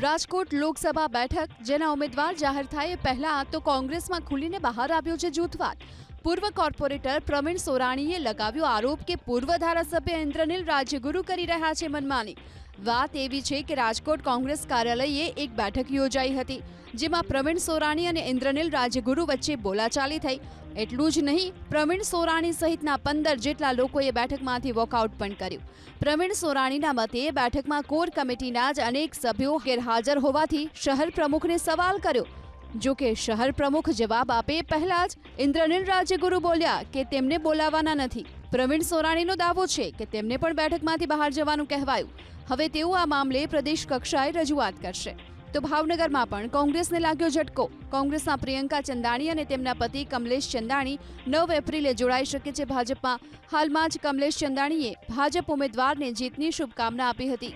રાજકોટ લોકસભા બેઠક, જેના ઉમેદવાર જાહેર થાય એ પહેલા તો કોંગ્રેસમાં ખુલીને બહાર આવ્યો છે જૂથવાદ. પૂર્વ કોર્પોરેટર પ્રવીણ સોરાણીએ લગાવ્યો આરોપ કે પૂર્વ ધારાસભ્ય ઇન્દ્રનીલ રાજ્યગુરુ કરી રહ્યા છે મનમાની. વાત એવી છે કે રાજકોટ કોંગ્રેસ કાર્યાલયે એક બેઠક યોજાઈ હતી, જેમાં પ્રવીણ સોરાણી અને ઇન્દ્રનીલ રાજગુરુ વચ્ચે બોલાચાલી થઈ. એટલું જ નહીં, પ્રવીણ સોરાણી સહિતના પંદર જેટલા લોકોએ બેઠકમાંથી વોકઆઉટ પણ કર્યું. પ્રવીણ સોરાણીના મતે બેઠકમાં કોર કમિટીના જ અનેક સભ્યો ગેરહાજર હોવાથી શહેર પ્રમુખને સવાલ કર્યો. જો કે શહેર પ્રમુખ જવાબ આપે પહેલા જ ઇન્દ્રનીલ રાજ્યગુરુ બોલ્યા કે તેમને બોલાવવાના નથી. પ્રવીણ સોરાણીનો દાવો છે કે તેમને પણ બેઠકમાંથી બહાર જવાનું કહેવાયું. હવે તેઓ આ મામલે પ્રદેશ કક્ષાએ રજૂઆત કરશે. તો ભાવનગરમાં પણ કોંગ્રેસને લાગ્યો ઝટકો. કોંગ્રેસના પ્રિયંકા ચંદાણી અને તેમના પતિ કમલેશ ચંદાણી નવ એપ્રિલે જોડાઈ શકે છે ભાજપમાં. હાલમાં જ કમલેશ ચંદાણીએ ભાજપ ઉમેદવારને જીતની શુભકામના આપી હતી.